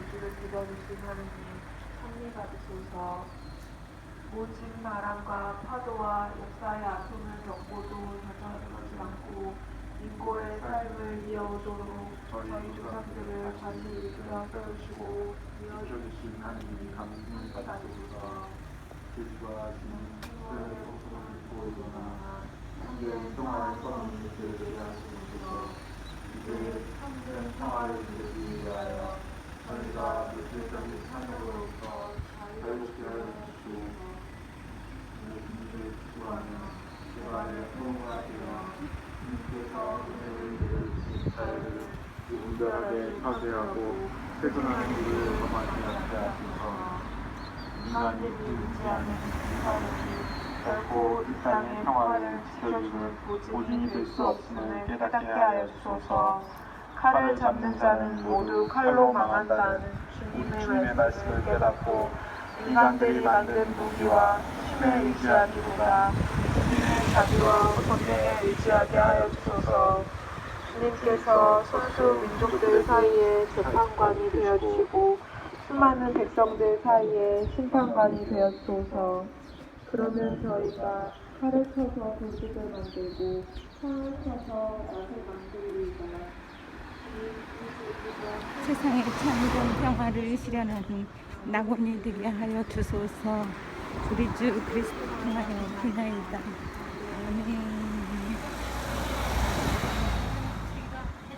제주를 빌어주신 하나님 선물 받으소서 모진 바람과 파도와 역사의 아픔을 겪고도 저절하지 않고 인고의 삶을 이어오도록 저희 조상들을 다시 일으켜 세우시고 이어주신 하나님 감사를 받으소서. 예수와 주님 그의 복음을 믿고 일어나 함께 평화를 써는 것을 하시옵소서 이제 참된 평화를 누리기 위하여 저희가 물질적인 산업으로부터 자유롭게 하여 주시고 우리 국민을 구하며 제발의 통하시며 주님께서 은혜를 내려주신 자유를 무 분별하게 파괴하고 퇴근하는 일을 범하지 않게 하소서 인간이 의지하는 인간이 결코 이 땅의 평화를 지켜주는 보증이 될 수 없음을 깨닫게 하여 주소서. 칼을 잡는 자는 모두 칼로 망한다는 주님의 말씀을 깨닫고 인간들이 만든 무기와 힘에 의지하기보다 주님의 자비와 권능에 의지하게 하여 주소서 주님께서 소수 민족들 사이에 재판관이 되어주시고 수많은 백성들 사이에 심판관이 되어주소서 그러면 저희가 칼을 쳐서 도둑을 만들고 창을 쳐서 낫을 만들리이다 세상에 참된 평화를 실현하는 낙원이 되게 하여 주소서. 우리 주 그리스도 통하여 비나이다. 아멘